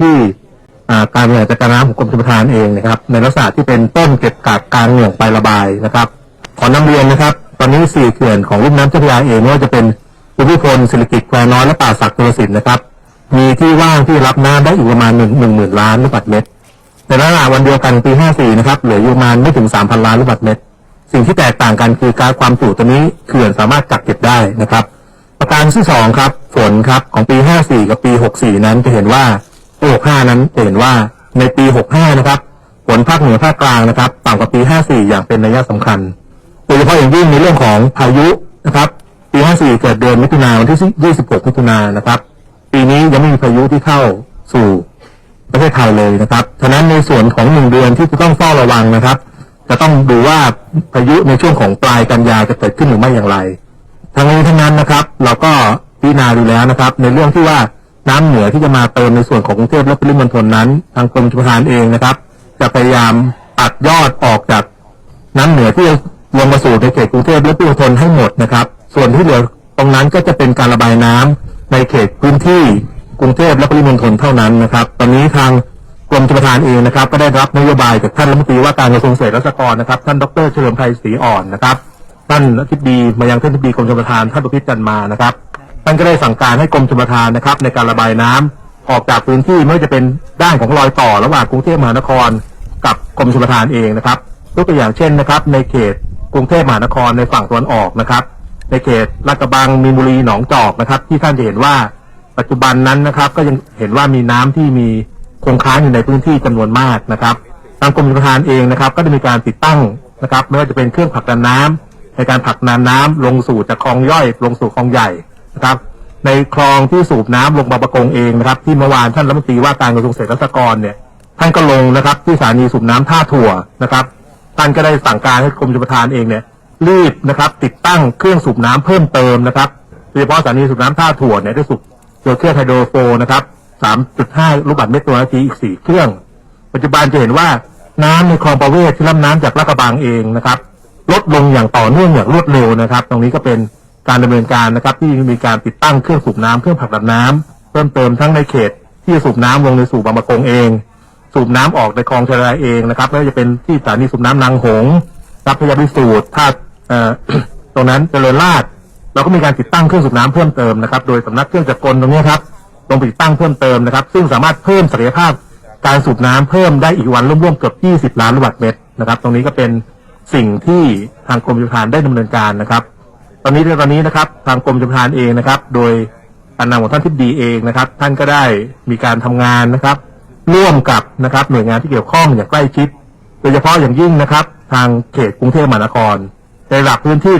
ที่การบริหารจัดการน้ำของกรมชลประทานเองนะครับ ในลักษณะที่เป็นต้นเก็บกักกลางเหนื่องไประบายนะครับขอนำเรียนนะครับ ตอนนี้สี่เขื่อนของลุ่มน้ำเจ้าพระยาเองไม่ว่าจะเป็นภูมิพลศิริกิจแควน้อยและป่าสักดิ์ตุลสินนะครับ มีที่ว่างที่รับน้ำได้อีกประมาณหนึ่งหนึ่งหมื่นล้านลูกบาศก์เมตรในลักษณะวันเดียวกันปี54นะครับเหลืออยู่ประมาณไม่ถึง3,000ล้านลูกบาศก์เมตร สิ่งที่แตกต่างกันคือการความจุตัวนี้เขื่อนสามารถกักเก็บได้นะครับ ประการที่สองครับฝนครับของปี54กับปี64นั้นจะเห็นว่า ปี65 นั้นเห็นว่าในปี 65 นะครับฝนภาคเหนือภาคกลางนะครับต่ำกว่าปี 54 อย่างเป็นนัยสำคัญโดยเฉพาะอย่างยิ่งในเรื่องของพายุนะครับปี 54 เกิดเดือนมิถุนายนวันที่ 26 มิถุนายนนะครับ ปีนี้ยังไม่มีพายุที่เข้าสู่ประเทศไทยเลยนะครับฉะนั้นในส่วนของหนึ่งเดือนที่จะต้องเฝ้าระวังนะครับ จะต้องดูว่าพายุในช่วงของปลายกันยาจะเกิดขึ้นหรือไม่อย่างไร ทั้งนี้ทั้งนั้นนะครับ เราก็พิจารณาดูแล้วนะครับ ในเรื่องที่ว่า น้ำเหนือที่จะมาเติมในส่วนของกรุงเทพและปริมณฑลนั้น ทางกรมชลประทานเองนะครับ จะพยายามตัดยอดออกจากน้ำเหนือที่จะลงมาสู่ในเขตกรุงเทพและปริมณฑลให้หมดนะครับ ส่วนที่เหลือตรงนั้นก็จะเป็นการระบายน้ำในเขตพื้นที่กรุงเทพและปริมณฑลเท่านั้นนะครับ ตอนนี้ทางกรมชลประทานเองนะครับ ก็ได้รับนโยบายจากท่านรัฐมนตรีว่าการกระทรวงเกษตรและสหกรณ์นะครับ ท่านดรเฉลิมไทยศรีอ่อนนะครับท่านอธิบดีมายังท่านอธิบดีกรมชลประทานท่านประพิตรจันมานะครับ ท่านก็ได้สั่งการให้กรมชลประทานนะครับ ในการระบายน้ำออกจากพื้นที่ไม่ว่าจะเป็นด้านของรอยต่อระหว่างกรุงเทพมหานคร กับกรมชลประทานเองนะครับยกตัวอย่างเช่นนะครับ ในเขตกรุงเทพมหานครในฝั่งตะวันออกนะครับ ในเขตลาดกระบังมีนบุรีหนองจอกนะครับ ที่ท่านจะเห็นว่าปัจจุบันนั้นนะครับ ก็ยังเห็นว่ามีน้ำที่มีคงค้างอยู่ในพื้นที่จำนวนมากนะครับทางกรมชลประทานเองนะครับ ก็ได้มีการติดตั้งนะครับ ไม่ว่าจะเป็นเครื่องผลักดันน้ำในการผลักดันน้ำลงสู่จากคลองย่อย ลงสู่คลองใหญ่ นะครับในคลองที่สูบน้ำลงบางประกงเองนะครับ ที่เมื่อวานท่านรัฐมนตรีว่าการกระทรวงเกษตรและสหกรณ์เนี่ยท่านก็ลงนะครับที่สถานีสูบน้ำท่าถั่วนะครับท่านก็ได้สั่งการให้กรมชลประทานเองเนี่ยรีบนะครับ ติดตั้งเครื่องสูบน้ำเพิ่มเติมนะครับโดยเฉพาะสถานีสูบน้ำท่าถั่วเนี่ยได้สูบโดยเครื่องไฮโดรโฟนะครับ 3.5 ลูกบาศก์เมตรต่อนาทีอีก 4 เครื่อง ปัจจุบันจะเห็นว่าน้ำในคลองประเวศที่รับน้ำจากลาดกระบังเองนะครับ ลดลงอย่างต่อเนื่องอย่างรวดเร็วนะครับ ตรงนี้ก็เป็น การดำเนินการนะครับ ที่มีการติดตั้งเครื่องสูบน้ำเครื่องผลักดันน้ำเพิ่มเติมทั้งในเขตที่จะสูบน้ำลงในสู่บางประกงเอง สูบน้ำออกในคลองชลายเองนะครับไม่ว่าจะเป็นที่สถานีสูบน้ำนางหงรับพยาพิสูจน์ท่าตรงนั้นเจริญราษฎร์เราก็มีการติดตั้งเครื่องสูบน้ำเพิ่มเติมนะครับ โดยสำนักเครื่องจักรกลตรงนี้ครับลงไปติดตั้งเพิ่มเติมนะครับ ซึ่งสามารถเพิ่มศักยภาพการสูบน้ำเพิ่มได้อีกวันร่วมๆเกือบ20 ล้านลูกบาศก์เมตรนะครับ ตรงนี้ก็เป็นสิ่งที่ทางกรมชลประทานได้ดำเนินการนะครับ อนนี้ตอนนี้นะครับ ทางกรมชลประทานเองนะครับ โดยการนำของท่านทิบดีเองนะครับ ท่านก็ได้มีการทำงานนะครับ ร่วมกับนะครับ หน่วยงานที่เกี่ยวข้องอย่างใกล้ชิด โดยเฉพาะอย่างยิ่งนะครับ ทางเขตกรุงเทพมหานครในหลักพื้นที่